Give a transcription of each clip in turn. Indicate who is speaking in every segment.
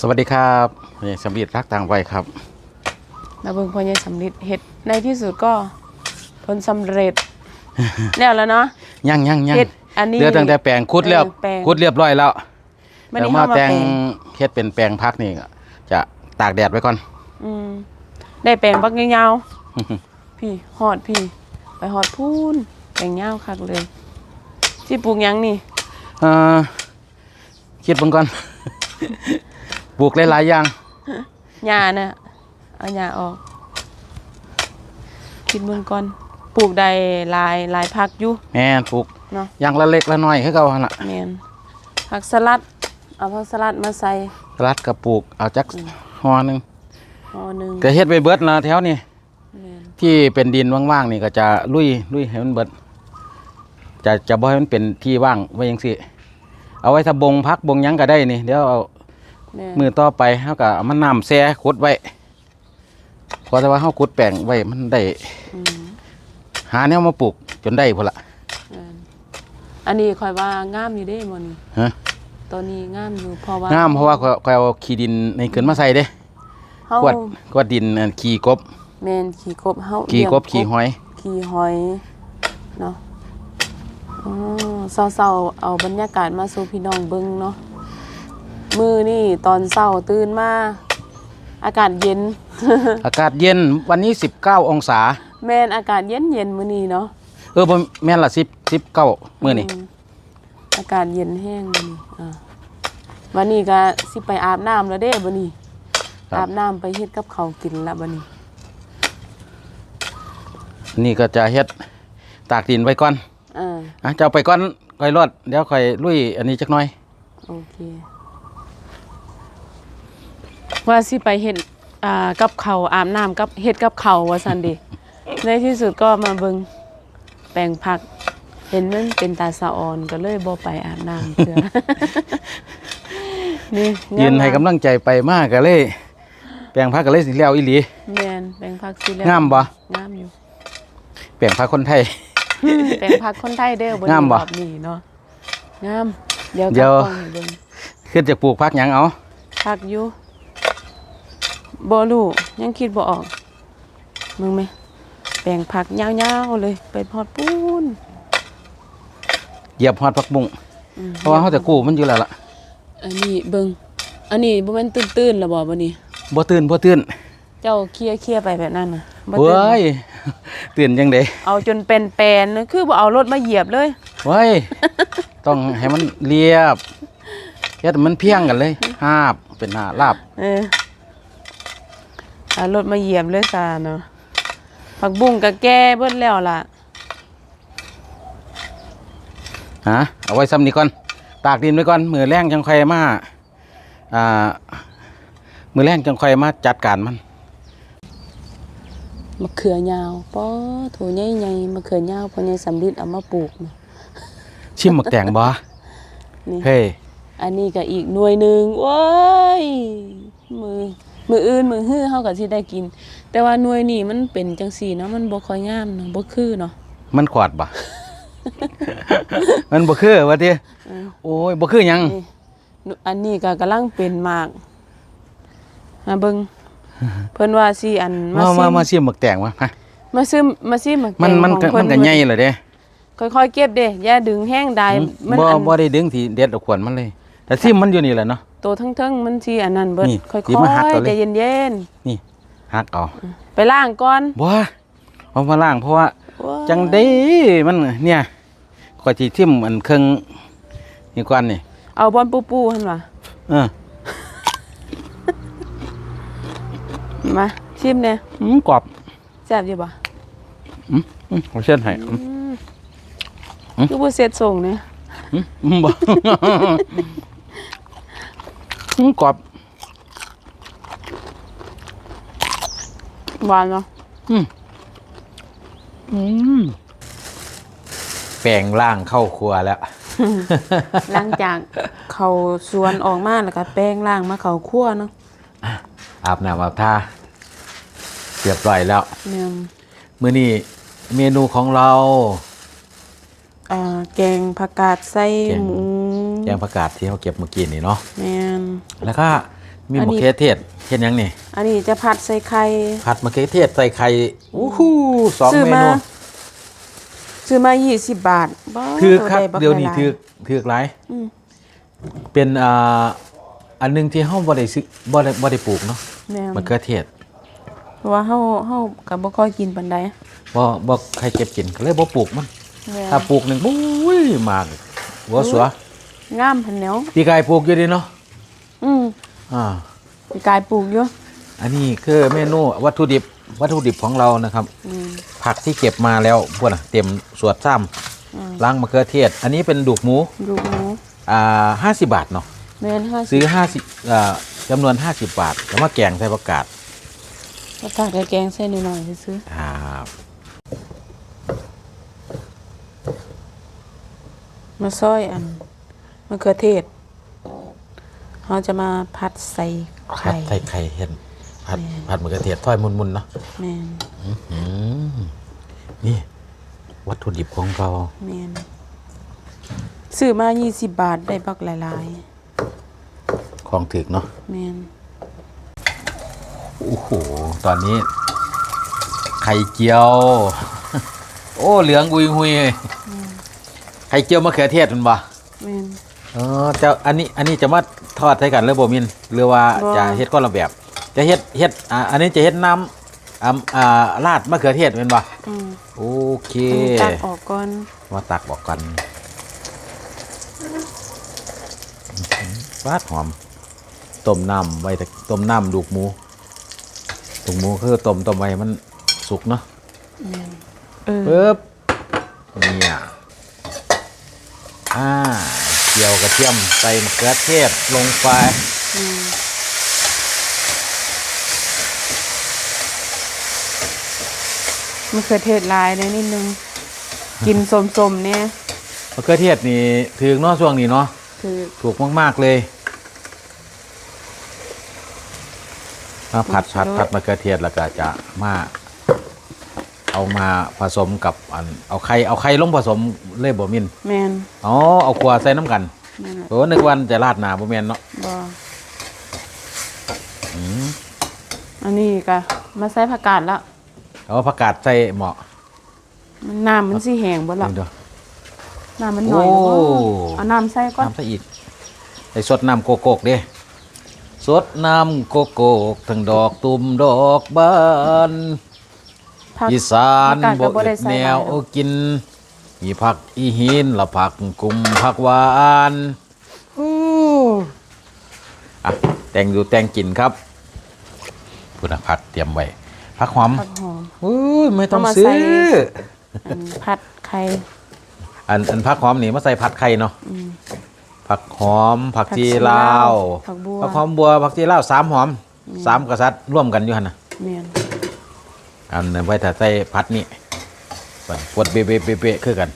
Speaker 1: สวัสดีครับนี่สำลีรักต่างวัยครับ
Speaker 2: นาเบิงพ่อใหญ่สำลิดเฮ็ดในที่สุดก็ผลสำเร็จ แล้วแล้วเนาะ
Speaker 1: ยังยังยัง
Speaker 2: เฮ็ดอันนี้
Speaker 1: เลือตั้งแต่แปลงคุดแล้ว
Speaker 2: เออแปลง
Speaker 1: คุดเรียบร้อยแล้ว
Speaker 2: วัน
Speaker 1: แล้ว
Speaker 2: นี้
Speaker 1: มา
Speaker 2: เฮามา
Speaker 1: แต่ง
Speaker 2: แปลง
Speaker 1: เฮ็ดเป็นแปลงพักนี่ก็จะตากแดดไว้ก่อน
Speaker 2: อืมได้แปลงบักยาวๆพี่ฮอดพี่ ไปฮอดพูนแปลงยาวคักเลยสิปลูกหยังนี่
Speaker 1: เอ่อคิดเบิ่งก่อน ปลูกหลายๆอย่าง
Speaker 2: หญ้าน่ะเอาหญ้าออก คิดเบิ่งก่อนปลูกได้หลายหลายผักอยู่
Speaker 1: แม่นปลูก
Speaker 2: เนาะ
Speaker 1: อย่างละเล็กละน้อยคือเก่าหั่นล่ะ
Speaker 2: แม่นผักสลัด เอาผักสลัดมาใส่
Speaker 1: รัดก็ปลูกเอาจักหอหนึง
Speaker 2: ห่อหนึง
Speaker 1: ก็เฮ็ดไว้เบิดนะแถวนี้
Speaker 2: แม่น
Speaker 1: ที่เป็นดินว่างๆนี่ก็จะลุยลุยให้มันเบิด จะจะบ่ให้มันเป็นที่ว่างไว้จังซี่ เอาไว้ถ้าบงพักบงหยังก็ได้นี่เดี๋ยวเอา
Speaker 2: แม่น
Speaker 1: มือต่อไปเฮาก็เอามันน้ำแซ่ขุดไว้เพราะแต่ว่าเฮาขุดแปลงไว้มันได้
Speaker 2: อืม
Speaker 1: หาแนวมาปลูกจนได้พุ่นละ
Speaker 2: แม่นอันนี้คอยว่างามอยู่เด้หมัน
Speaker 1: ฮะ
Speaker 2: ตัวนี้งามอยู่เพราะว่างา
Speaker 1: มเพราะว่าข้อยข้อยเอาขี้ดินในขึ้นมาใส่เด้
Speaker 2: เฮาก
Speaker 1: วดกวดดินอันขี้กบ
Speaker 2: แม่นขี่กบเฮา
Speaker 1: ขี้
Speaker 2: เลี้ยง
Speaker 1: กบขี้หอย
Speaker 2: ขี่หอยเนาะอ๋อเศร้าๆเอาบรรยากาศมาสู่พี่น้องเบิ่งเนาะ มื้อนี่ตอนเช้าตื่นมา อากาศเย็น
Speaker 1: อากาศเย็นวันนี้ 19 องศา
Speaker 2: แม่นอากาศเย็นเย็นๆมื้อนี้เนาะ
Speaker 1: เออบ่แม่นละ10 19มื้อนี่
Speaker 2: มอากาศเย็นแห้งมื้อนี้อ่าวันนี้ก็สิไปอาบน้ำแล้วเด้บัดนี้อาบน้ำไปเฮ็ดกับข้าวกินละบัดนี้
Speaker 1: นี่ก็จะเฮ็ดตากดินไว้ก่อน
Speaker 2: อ่า
Speaker 1: อะจะเอาไปก่อนค่อยรอดเดี๋ยวค่อยลุยอันนี้จักหน่อย
Speaker 2: โอเค ว่าสิไปเฮ็ดอ่ากับเขาวอาบน้ำกับเฮ็ดกับเขาวว่าซั่นเดิในที่สุดก็มาเบิงแปลงผัก เห็นมันเป็นตาสะออนก็เลยบ่ไปอาบน้ำเพื่อ นี่
Speaker 1: ยืนให้กำลังใจไปมากก็เลย แปลงพักก็เลยสิแล้วอีหลี
Speaker 2: แม่นแปลงผักสิแล้ว
Speaker 1: งามบ่
Speaker 2: งามอยู่
Speaker 1: แปลงพักคนไทย
Speaker 2: แปลงผักคนไทยเด้อบ่
Speaker 1: งามบ่
Speaker 2: รอบนี้เนาะงาม เดี๋ยว
Speaker 1: เดี๋
Speaker 2: กลั
Speaker 1: ยว
Speaker 2: บกล้องให้เบิ่ง
Speaker 1: ขึ้นจากปลูกพักหยังเอา
Speaker 2: ผักอยู่ บ่รู้ยังคิดบ่ออกมึงไหมแปลงผักยาวๆเลยไปพอดปูน
Speaker 1: เหยียบฮอดพักบุ้ง
Speaker 2: อืม
Speaker 1: เพราะว่าเขาจะกู้มันอยู่แล้วล่ะ
Speaker 2: อันนี้เบิ่งอันนี้บ่แม่นตื้นๆแล้วบ่บัดนี้
Speaker 1: บ่ตื่นบ่ตื่น
Speaker 2: เจ้าเคลียร์เคลียร์ไปแบบนั้นน่ะบ่
Speaker 1: เว้
Speaker 2: ตื่น
Speaker 1: ยตื่นยังได
Speaker 2: เอาจนเป็นแปลนเลยคือบ่เอารถมาเหยียบเลย
Speaker 1: เว้ยต้องให้มันเรียบเฮ็ดให้มันเพียงกันเลยหาบเป็นหาลาบ
Speaker 2: เออเอารถมาเหยียบเลยซาเนาะผักบุ้งก็แก่เบิดแล้วล่ะ
Speaker 1: ฮะเอาไว้ซ้ำนี้ก่อน ตากดินไว้ก่อน มือแรงจังค่อยมาอ่ามือแรงจังค่อยมาจัดการมัน
Speaker 2: มะเขือยาวป้อโถใหญ่ๆมะเขือยาวพ่อใหญ่สำลิดเอามาปลูกนะ
Speaker 1: ชิมหมักแตงบ่
Speaker 2: นี่
Speaker 1: เฮ้ย
Speaker 2: อันนี้ก็อีกหน่วยหนึ่งโอ้ยมือ มืออื่นมือฮื้อเฮาก็สิได้กิน แต่ว่าหน่วยนี้มันเป็นจังซี่เนาะมันบ่ค่อยงามเนาะบ่คือเนาะ
Speaker 1: มันขวาดบ่ มันบ่คือว่าติ
Speaker 2: เออ
Speaker 1: โอ้ยบ่คือหยัง
Speaker 2: นี่อันนี้ก็กำลังเป็นหมากมาเบิ่งเพิ่นว่าสิอัน
Speaker 1: มา
Speaker 2: ซิ
Speaker 1: มามาชิมหมักแตงมาฮะ
Speaker 2: มาซื้อมาซิหมัก
Speaker 1: มัน
Speaker 2: แตง
Speaker 1: มัน
Speaker 2: ของ
Speaker 1: ก็
Speaker 2: เพิ่
Speaker 1: มันก็ใหญ่เลยเด้
Speaker 2: ค่อยๆเก็บเด้อย่าดึงแห้งได้มัน
Speaker 1: บ่
Speaker 2: อัน
Speaker 1: บ่ได้ดึงที่เด็ดเอาขวดมันเลย แต่ซิมมันอยู่นี่แหละเนาะ
Speaker 2: โตทั้งๆมันสิอันนั้นเบิด
Speaker 1: นี่
Speaker 2: ค่อย
Speaker 1: สิมาหักตัว
Speaker 2: ๆ
Speaker 1: เลย
Speaker 2: ใจเย็น
Speaker 1: นี่หักเอา
Speaker 2: ๆไปล้างก่อน
Speaker 1: บ่เอามาล้างเพราะว่า
Speaker 2: ว้า
Speaker 1: จังได้มันเนี่ยข่อยสิทิ่มอันเครื่องนี่ก่อนนี่
Speaker 2: เอาบอลปูปูหั่นว่ะ
Speaker 1: เออ
Speaker 2: มาชิมแหน่
Speaker 1: อืมกรอบ
Speaker 2: แซ่บอยู่บ่
Speaker 1: อืมอืมเอาเส้นให้อืมอืม
Speaker 2: คือบ่เสร็จส่งเนี่ย
Speaker 1: อืมอืมบ่อืม กรอบ
Speaker 2: หวานเนาะ
Speaker 1: อืม
Speaker 3: แปลงร่างเข้าครัวแล้ว
Speaker 2: หลังจากเขาสวนออกมาแล้วก็แป้งล้างมาเขาคั่วเนาะ
Speaker 3: อาบน้ำอาบท่าเรียบร้อยแล้ว
Speaker 2: เนี่ย
Speaker 3: มื้อนี้เมนูของเรา
Speaker 2: อ่าแกงผักกาดใส่
Speaker 3: แกง
Speaker 2: หมู
Speaker 3: แกงผักกาดที่เราเก็บเมื่อกี้นี่เนาะ
Speaker 2: แม่น
Speaker 3: แล้วก็
Speaker 1: มี
Speaker 2: อัน
Speaker 1: มะ
Speaker 2: นี้
Speaker 1: เขือเทศเฮ็ดหยังนี่
Speaker 2: อันนี้จะผัดใส่ไข่
Speaker 1: ผัดมะเขือเทศใส่ไข่อู้หูสอง
Speaker 2: ซื้อ
Speaker 1: เม
Speaker 2: มา
Speaker 1: นู
Speaker 2: ซื้อมา20บาทบ่
Speaker 1: ถือครับ
Speaker 2: ตัใหญ่
Speaker 1: เดี๋ยวนี้
Speaker 2: หลา
Speaker 1: ถือถือหลาย
Speaker 2: อืม
Speaker 1: เป็นอ่าอันหนึงที่เฮาบ่ได้ซื้อบ่ได้บ่ได้ปลูกเนาะ
Speaker 2: แม่น
Speaker 1: มะเขือเทศ
Speaker 2: เพราะว่าเฮาเฮาก็บ่ค่อยกินปานใด
Speaker 1: บ่บ่ใครเก็บกินก็เลยบ่ปลูกมัน
Speaker 2: แม่น
Speaker 1: ถ้าปลูกหนึงบุ้ยมากหัวสัว
Speaker 2: งามพันแนว
Speaker 1: พี่กายปลูกอยู่ดิเนาะ
Speaker 2: อืม
Speaker 1: อ่า
Speaker 2: ปีกายปลูกอยู่
Speaker 1: อันนี้คือเมนูวัตถุดิบวัตถุดิบของเรานะครับ
Speaker 2: อืม
Speaker 1: ผักที่เก็บมาแล้วพวกน่ะเต็มสวดซ้ำล้างมะเขือเทศ อันนี้เป็นดูกหมู
Speaker 2: ดูหมู
Speaker 1: อ่าห้าสิบาทเนาะ
Speaker 2: แม่น50
Speaker 1: ซื้อห้าสิบอ่าจำนวนห้าสิบบาทแล้วมาแกงใส่ประกาศ
Speaker 2: ก็ตักได้แกงเส้นหน่อยๆซื้อ
Speaker 1: ครับ
Speaker 2: ๆมาซอยอัน มะเขือเทศเราจะมาผัดใส่
Speaker 1: ผั
Speaker 2: ไข่
Speaker 1: ดใส่ไข่เห็นผัดผัดมะเขือเทศทอดมุนๆเนาะ
Speaker 2: แม่น
Speaker 1: อืมนี่ วัตถุดิบของเรา
Speaker 2: แม่นซื้อมา20บาทได้บักหลาย
Speaker 1: ของถึกเนาะ
Speaker 2: ๆแม่น
Speaker 1: โอ้โห ตอนนี้ ไข่เจียว โอ้ เหลืองอุยหุยเลยไข่เจียวมะเขือเทศมันบ่
Speaker 2: แม่น
Speaker 1: เออจะอันนี้อันนี้จะมาทอดใส่กันหรือบ่มินหรือว่า
Speaker 2: บ่
Speaker 1: จะเฮ็ดคนละแบบ จะเฮ็ดเฮ็ดอ่าอันนี้จะเฮ็ดน้ำอ่าอ่าราดมะเขือเทศเป็นบ่
Speaker 2: อืม
Speaker 1: โอเค
Speaker 2: ตักออกก่อน
Speaker 1: มาตักบอกกันฟาดหอม ต้มน้ำไว้แต่ต้มน้ำดูกหมูดูกหมูคือต้มต้มไว้ให้มันสุกเนาะ
Speaker 2: เออ
Speaker 1: ปึ๊บเนี่ยอ่าเจียวกระเทียมใส่มะเขือเทศลงไป
Speaker 2: อืมมะเขือเทศลายเลยนิดนึง กินสมๆเนี่ย
Speaker 1: มะเขือเทศนี่ถึงเนาะช่วงนี้เนาะ
Speaker 2: คือ
Speaker 1: ถูกมากๆเลยมาผัดผัดผัดมะเขือเทศแล้วก็จะมา เอามาผสมกับอันเอาไข่เอาไข่ลงผสมเลยบ่มิน
Speaker 2: แมน
Speaker 1: อ๋อเอาขัวใส่น้ำกัน
Speaker 2: แมนแหละ
Speaker 1: โอ้นึกวันจะราดหนาบ่แม่นเนาะ
Speaker 2: บอ
Speaker 1: อืม
Speaker 2: อันนี้ก็มาใส่ผักกาดแล้ว
Speaker 1: เอาผักกาดใส่เหมาะ
Speaker 2: มันน้ำมันสิแห้งบ่ล่ะ
Speaker 1: เดี๋ยว
Speaker 2: น้ำมันหน่อย
Speaker 1: โอ้
Speaker 2: บ่เอาน้ำใส่ก่อน
Speaker 1: น้ำใส่อีกใส่สดน้ำโกโก้เด้สดน้ำโกโก้ทั้งดอกตุ่มดอกบาน
Speaker 2: ผัก
Speaker 1: อีสาน
Speaker 2: ผักกาดก็บ่
Speaker 1: บ่
Speaker 2: ได้
Speaker 1: เอ็ด
Speaker 2: ใส่
Speaker 1: แน
Speaker 2: หลายวหรอก
Speaker 1: กิน มีผักอีหินละผักกุมผักหวานอู้อะแต่งดูแต่งกินครับพุทธผักเตรียมไว้ผักหอม
Speaker 2: ผักหอม
Speaker 1: อุ้ยไม่ต้อง
Speaker 2: เอามา
Speaker 1: ซื้
Speaker 2: ใส่
Speaker 1: อ
Speaker 2: อันผัดไข่
Speaker 1: อันอันผักหอมนี่มาใส่ผัดไข่เนาะผักหอม ผักชีลาว
Speaker 2: ผักบัว
Speaker 1: ผักหอมบัวผักชีลาวสามหอมสามกษัตริย์ร่วมกันอยู่หั่นน่ะ
Speaker 2: แม่น
Speaker 1: อันนั้นไว้ถ้าใส่ผัดนี่ปวดเบะเบะเบะเบะคือกัน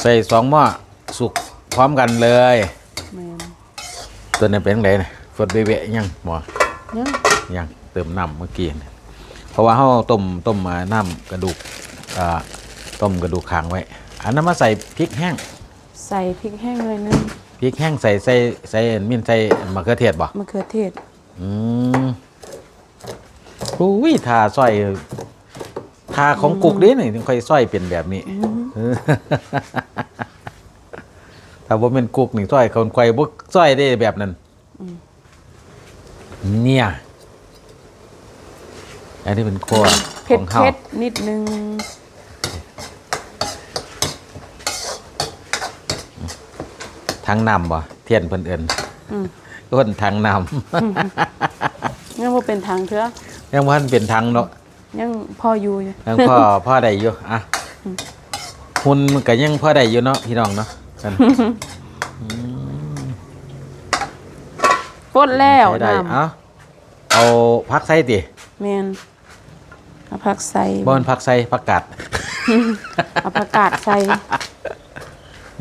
Speaker 1: ใส่สองหม้อสุกพร้อมกันเลย
Speaker 2: แม่น
Speaker 1: ตัวนี้เป็นไงนะปวดเบะเบะยังหมอ
Speaker 2: ยัง
Speaker 1: ยังเติมน้ำเมื่อกี้นี่เพราะว่าเขาต้มต้มมาน้ำกระดูกอ่าต้มกระดูกค้างไว้ อันนั้นมาใส่พริกแห้ง
Speaker 2: ใส่พริกแห้งเลยนึง
Speaker 1: พริกแห้งใส่ใส่ใส่มิ้นใส่มะเขือเทศบ่
Speaker 2: มะเขือเทศ
Speaker 1: อืม อุ้ยทาสร้อยทาของกุกเด้นี่ถึงค่อยสร้อยเป็นแบบนี้เออถ้าบ่เป็นกุกนี่สร้อยคนควายบ่สร้อยได้แบบนั้นเนี่ยอันนี้เป็นครัว
Speaker 2: เผ็
Speaker 1: ข
Speaker 2: ด
Speaker 1: องเขา
Speaker 2: เผ็ดนิดนึง
Speaker 1: ทางน้ำบ่เทียนเพิ่นเอิ้น
Speaker 2: อืม
Speaker 1: ต้นทางน้
Speaker 2: ยังบ่เป็นทางเถือำ
Speaker 1: ยังบ่ทันเป็นทางเนาะ
Speaker 2: ยังพออยู่อยู่
Speaker 1: ยังพ่อพ่อได้อยู่อะหุ่นมันก็ยังพ่อได้อยู่เนาะพี่น้องเนาะกัน
Speaker 2: กดแล้ว
Speaker 1: ใช้ได้
Speaker 2: น้ำ
Speaker 1: เอาเอาพักใส่ติ
Speaker 2: แม่นเอาผักใส่
Speaker 1: บ่มันพักใส่ผักกาด
Speaker 2: เอาผักกาดใส่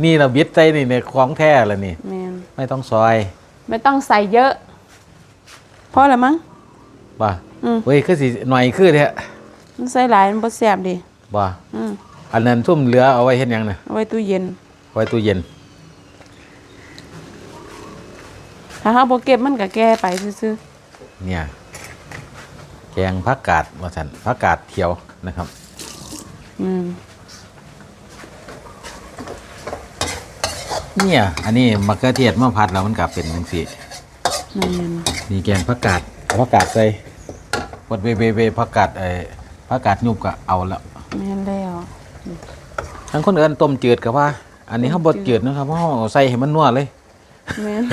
Speaker 1: นี่เราบิดใส่นี่ในของแท้แล้วนี่
Speaker 2: แม่น
Speaker 1: ไม่ต้องซอย
Speaker 2: ไม่ต้องใส่เยอะพอแล้วมั้ง
Speaker 1: บ่
Speaker 2: อืม
Speaker 1: เว้ยคือสิหน่อยคือแท้
Speaker 2: มันใส่หลายมันบ่แซ่บดิ
Speaker 1: บ่
Speaker 2: อืม
Speaker 1: อันนั้นทุ่มเหลือเอาไว้เฮ็ดหยังน่ะ
Speaker 2: เอาไว้ตู้เย็น
Speaker 1: ไว้ตู้เย็น
Speaker 2: ถ้าเฮาบ่เก็บมันก็แก่ไปซื่อ
Speaker 1: เนี่ย แกงผักกาดว่าสันผักกาดเขียวนะครับ
Speaker 2: ๆอืม
Speaker 1: เนี่ย อันนี้มะเขือเทศมะพัดแล้วมันกลับเป็นจังซี่
Speaker 2: แม่น
Speaker 1: นี่แกงผักกาดเอาผักกาดใส่ ปดเบเบเบผักกาดไอ้ผักกาดยุบก็เอาแล้ว
Speaker 2: แม่นแล้ว
Speaker 1: ทั้งคนเอิ้นต้มจืดก็ว่า อันนี้เฮาบ่จืดนะครับเพราะเฮาเอาใส่ให้มันนัวเลย
Speaker 2: แม่น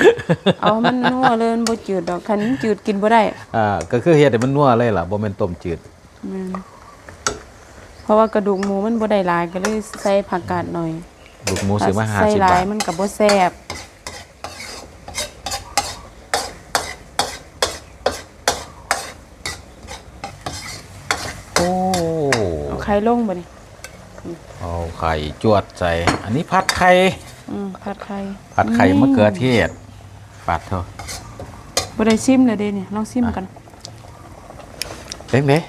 Speaker 2: เอามันนัวเลยมันบ่จืดดอกคันจืดกินบ่ได้
Speaker 1: อ่าก็คือเฮ็ดให้มันนัวเลยล่ะบ่แม่นต้มจืด
Speaker 2: แม่นเพราะว่ากระดูกหมูมันบ่ได้หลายก็เลยใส่ผักกาดหน่อย
Speaker 1: ลูกหมูซื้อมา
Speaker 2: ถ้ใส่
Speaker 1: 50
Speaker 2: หลา
Speaker 1: บายท
Speaker 2: มันก็บ่แซ่บ
Speaker 1: โอ้
Speaker 2: เอาไข่ลงบ่นี่
Speaker 1: เอาไข่จวดใส่อันนี้ผัดไข่
Speaker 2: อืมผัดไข่
Speaker 1: ผัดไข่มะเขือเทศปัดเถอะ
Speaker 2: บ่ได้ชิมเลยเด้นี่ลองชิมกัน
Speaker 1: เด้งเด้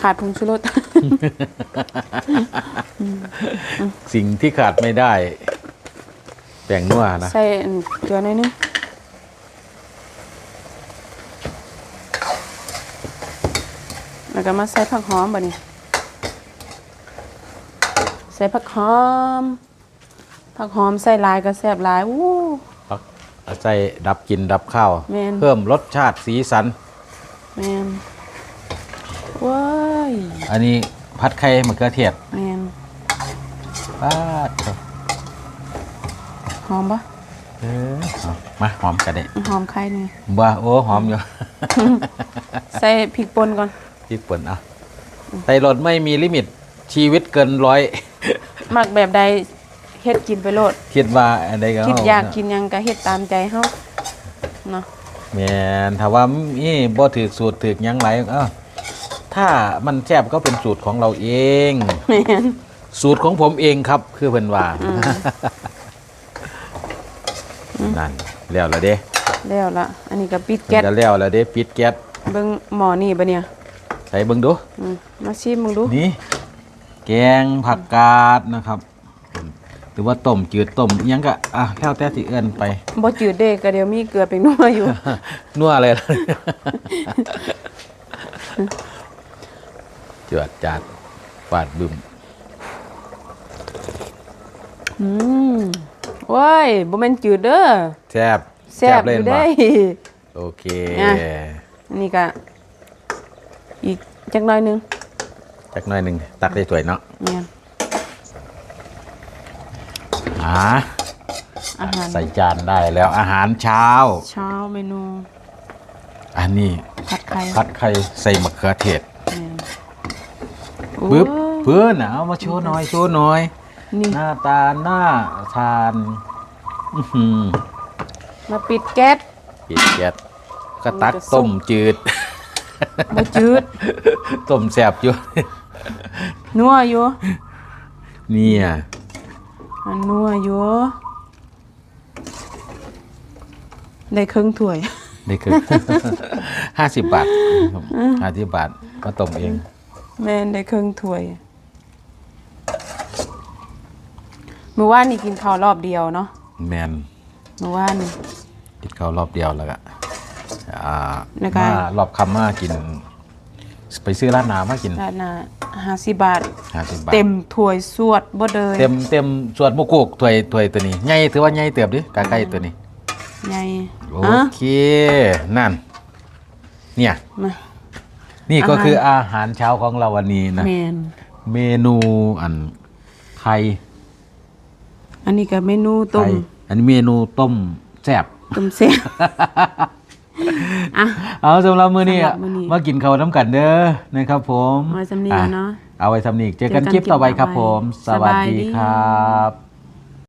Speaker 2: ขาดผงชูรส
Speaker 1: สิ่งที่ขาดไม่ได้แป้งนัวนะ
Speaker 2: ใส่อันเกลือหน่อยนึง แล้วก็มาใส่ผักหอมบ่นี่ใส่ผักหอม ผักหอมใส่หลายก็แซ่บหลายอู้
Speaker 1: ผักใส่ดับกลินดับข้าว
Speaker 2: แม่น
Speaker 1: เพิ่มรสชาติสีสัน
Speaker 2: แมนว้าย
Speaker 1: อันนี้ผัดไข่มะเขือเทศ
Speaker 2: แมน
Speaker 1: ปัดเถอะ
Speaker 2: หอมปะ
Speaker 1: เออเอามาหอมกันได้
Speaker 2: หอมไข่นี่
Speaker 1: บ่าโอ้หอมอยู่
Speaker 2: ใส่พริกป่นก่อน
Speaker 1: พริกป่นอะไตรดไม่มีลิมิตชีวิตเกินร้อย
Speaker 2: หมักแบบใดเฮ็ดกินไปโลด
Speaker 1: คิดว่าอะไรก็
Speaker 2: คิด
Speaker 1: เอ
Speaker 2: ยากกินหยังก็เฮ็ดตามใจเฮาเนาะ
Speaker 1: แม่นถ้าว่านี่บ่ถือสูตรถือหยังไรเอ้าถ้ามันแซ่บก็เป็นสูตรของเราเอง
Speaker 2: แม่น
Speaker 1: สูตรของผมเองครับคือเพิ่นว่านั่นแล้วแล้วเด้
Speaker 2: แล้วละอันนี้ก็ปิด
Speaker 1: เพิ่
Speaker 2: แก๊
Speaker 1: น
Speaker 2: ส
Speaker 1: ก็แล้วแล้วเด้ปิดแก๊ส
Speaker 2: เบิ่งหม้อนี่บ่เนี่ย
Speaker 1: ใส่เบิ่งดู
Speaker 2: อืมมาชิมมึงดู
Speaker 1: นี่ แกงผักกาดนะครับ หรือว่าต้มจืดต้มอิหยังก็อะแล้วแต่สิเอิ้นไป
Speaker 2: บ่จืดเด้ก็เดี๋ยวมีเกลือเป็นนัวอยู่
Speaker 1: นัวเลยล่ะ จวดจัดฟาดบึม
Speaker 2: อืมโอ้ยบ่แม่นจืดเด้อ
Speaker 1: แซ่บ
Speaker 2: แซ่บ
Speaker 1: เล่
Speaker 2: อนยู่
Speaker 1: บ่
Speaker 2: เด้
Speaker 1: โอเค
Speaker 2: อะ อันนี้ก็ อีกจักหน่อยหนึง
Speaker 1: จักหน่อยหนึ่งตักได้สวยเนาะ
Speaker 2: เนี่ย
Speaker 1: อ่า
Speaker 2: อาหาร
Speaker 1: ใส่จานได้แล้วอาหารเช้า
Speaker 2: เช้าเมนู
Speaker 1: อันนี้
Speaker 2: ผัดไข่
Speaker 1: ผัดไข่ใส่มะเขือเทศ
Speaker 2: เนี่ย
Speaker 1: ปึ๊บ
Speaker 2: โอ้
Speaker 1: เพื่อนเอามาโชว์หน่อยโชว์หน่อย
Speaker 2: นี่
Speaker 1: หน้าตาหน้าทานอื้อหือ
Speaker 2: มาปิดแก๊ส
Speaker 1: ปิดแก๊สก็ตัก
Speaker 2: มันจะสุก
Speaker 1: ต้มจืด
Speaker 2: บ่จืด
Speaker 1: ต้มแซ่บอยู่
Speaker 2: นัวอยู่
Speaker 1: เนี่ย
Speaker 2: อันนัวอยู่ได้ครึ่งถ้วย
Speaker 1: นี่คือ ห้าสิบบาทห้าสิบบาทมาต้มเอง
Speaker 2: แม่นได้ครึ่งถ้วยเมื่อวานนี่กินข้าวรอบเดียวเนาะ
Speaker 1: แมน
Speaker 2: เมื่อวานนี่
Speaker 1: กินข้าวรอบเดียวแล้วก็ อ่า
Speaker 2: แล้วก็
Speaker 1: มารอบคำมากิน ไปซื้อร้านนามากิน
Speaker 2: ราดหน้า50บาท
Speaker 1: ห้าสิบบาท
Speaker 2: เต็มถ้วยสวดบ่เดย
Speaker 1: เต็มเต็มส่วนมุกกถวยถวยตัวนี้ใหญ่ถือว่าใหญ่เติบดิกาไก่ตัวนี้
Speaker 2: ใหญ่
Speaker 1: โอ
Speaker 2: อะ
Speaker 1: เค นั่น เนี่ย
Speaker 2: มา
Speaker 1: นี่ก็
Speaker 2: อาหาร
Speaker 1: คืออาหารเช้าของเราวันนี้นะ
Speaker 2: แม่น
Speaker 1: เมนูอันไข่
Speaker 2: อันนี้ก็เมนูต้ม
Speaker 1: ไข่อันนี้เมนูต้มแซ่บ
Speaker 2: ต้มแซ่บ อะ
Speaker 1: เอาสำหรับมื้อนี้
Speaker 2: สำหรับมื้อนี้
Speaker 1: มากินข้าวน้ำกันเด้อนะครับผม
Speaker 2: เอาไว้สำนี
Speaker 1: อะ
Speaker 2: เนาะ
Speaker 1: เอาไว้สำนีเจอกัน
Speaker 2: เจอกัน
Speaker 1: คลิปต่อไป
Speaker 2: คลิป
Speaker 1: ครับ
Speaker 2: ต่อไป
Speaker 1: ผมส
Speaker 2: ส
Speaker 1: วัส
Speaker 2: บาย
Speaker 1: ดี
Speaker 2: ดี
Speaker 1: ครับ